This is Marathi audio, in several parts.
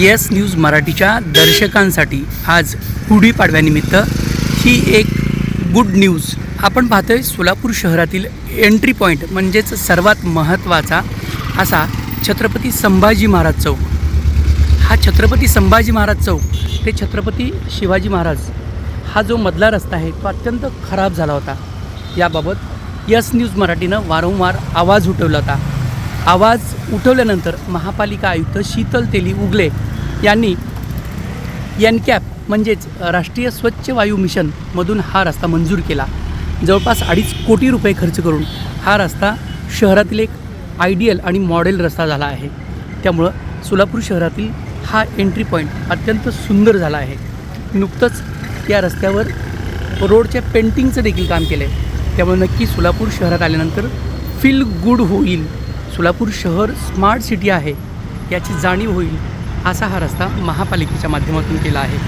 येस न्यूज मराठीच्या दर्शकांसाठी आज गुढीपाडव्यानिमित्त ही एक गुड न्यूज आपण पाहतोय सोलापूर शहरातील एंट्री पॉईंट म्हणजेच सर्वात महत्त्वाचा असा छत्रपती संभाजी महाराज चौक. हा छत्रपती संभाजी महाराज चौक ते छत्रपती शिवाजी महाराज हा जो मधला रस्ता आहे तो अत्यंत खराब झाला होता. याबाबत यस न्यूज मराठीनं वारंवार आवाज उठवला होता. आवाज उठवल्यानंतर महापालिका आयुक्त शीतल तेली उगले यांनी एनकॅप म्हणजेच राष्ट्रीय स्वच्छ वायू मिशनमधून हा रस्ता मंजूर केला. जवळपास अडीच कोटी रुपये खर्च करून हा रस्ता शहरातील एक आयडियल आणि मॉडेल रस्ता झाला आहे. त्यामुळं सोलापूर शहरातील हा एंट्री पॉईंट अत्यंत सुंदर झाला आहे. नुकतंच या रस्त्यावर रोडच्या पेंटिंगचं देखील काम केलं आहे त्यामुळे नक्की सोलापूर शहरात आल्यानंतर फील गुड होईल. सोलापूर शहर स्मार्ट सिटी आहे याची जाणीव होईल असा हा रस्ता महापालिकेच्या माध्यमातून केला आहे.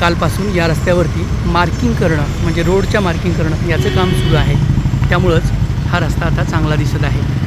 कालपासून या रस्त्यावरती मार्किंग करणं म्हणजे रोडच्या मार्किंग करणं याचं काम सुरू आहे. त्यामुळंच हा रस्ता आता चांगला दिसत आहे.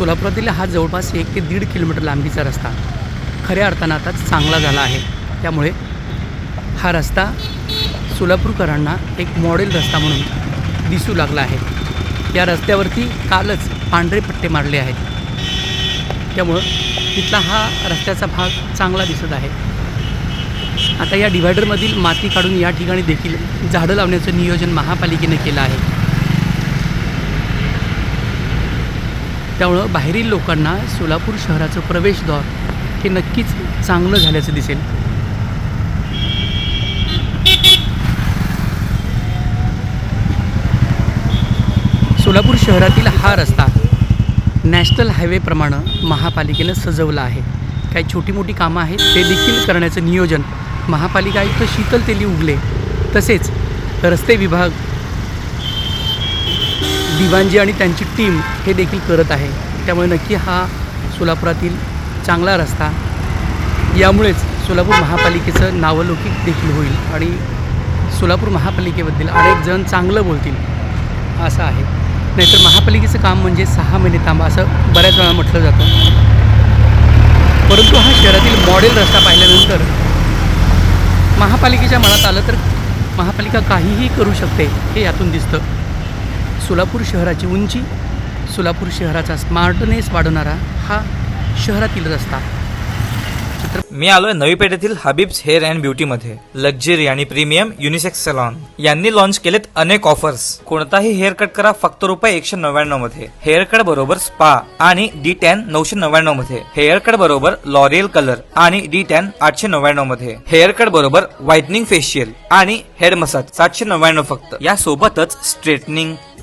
सोलापुरातील हा जवळपास एक ते दीड किलोमीटर लांबीचा रस्ता. खऱ्या अर्थानं आता चांगला झाला आहे. त्यामुळे हा रस्ता सोलापूरकरांना एक मॉडेल रस्ता म्हणून दिसू लागला आहे. या रस्त्यावरती कालच पांढरे पट्टे मारले आहेत. त्यामुळं तिथला हा रस्त्याचा भाग चांगला दिसत आहे. आता या डिव्हायडरमधील माती काढून या ठिकाणी देखील झाडं लावण्याचं नियोजन महापालिकेने केलं आहे. त्यामुळं बाहेरील लोकांना सोलापूर शहराचं प्रवेशद्वार हे नक्कीच चांगलं झाल्याचं दिसेल. सोलापूर शहरातील हा रस्ता नॅशनल हायवेप्रमाणे महापालिकेनं सजवला आहे. काही छोटी मोठी कामं आहेत ते देखील करण्याचं नियोजन महापालिका आयुक्त शीतल तेली उगले तसेच रस्ते विभाग दिवांजी आणि त्यांची टीम हे देखील करत आहे. त्यामुळे नक्की हा सोलापुरातील चांगला रस्ता यामुळेच सोलापूर महापालिकेचं नावलौकिक देखील होईल आणि सोलापूर महापालिकेबद्दल अनेक जण चांगलं बोलतील असं आहे. नाहीतर महापालिकेचं काम म्हणजे सहा महिने थांबा असं बऱ्याच वेळा म्हटलं जातं. परंतु हा शहरातील मॉडेल रस्ता पाहिल्यानंतर महापालिकेच्या मनात आलं तर महापालिका काहीही करू शकते हे यातून दिसतं. सोलापूर शहराची उंची सोलापूर शहराचा स्मार्टनेस वाढवणारा हा शहरातील रस्ता. मी आलोय नवी पेठेतील हबीब्स हेअर अँड ब्युटीमध्ये लक्झरी आणि प्रीमियम युनिसेक्स सलॉन यांनी लॉन्च केलेत अनेक ऑफर्स कोणताही हेअर कट करा फक्त रुपये एकशे नव्याण्णवमध्ये. हेअर कट बरोबर स्पा आणि डी टॅन नऊशे नव्याण्णवमध्ये. हेअर कट बरोबर लॉरियल कलर आणि डी टॅन आठशे नव्याण्णवमध्ये. हेअर कट बरोबर व्हाइटनिंग फेशियल आणि हेड मसाज सातशे नव्याण्णव फक्त. या सोबतच straightening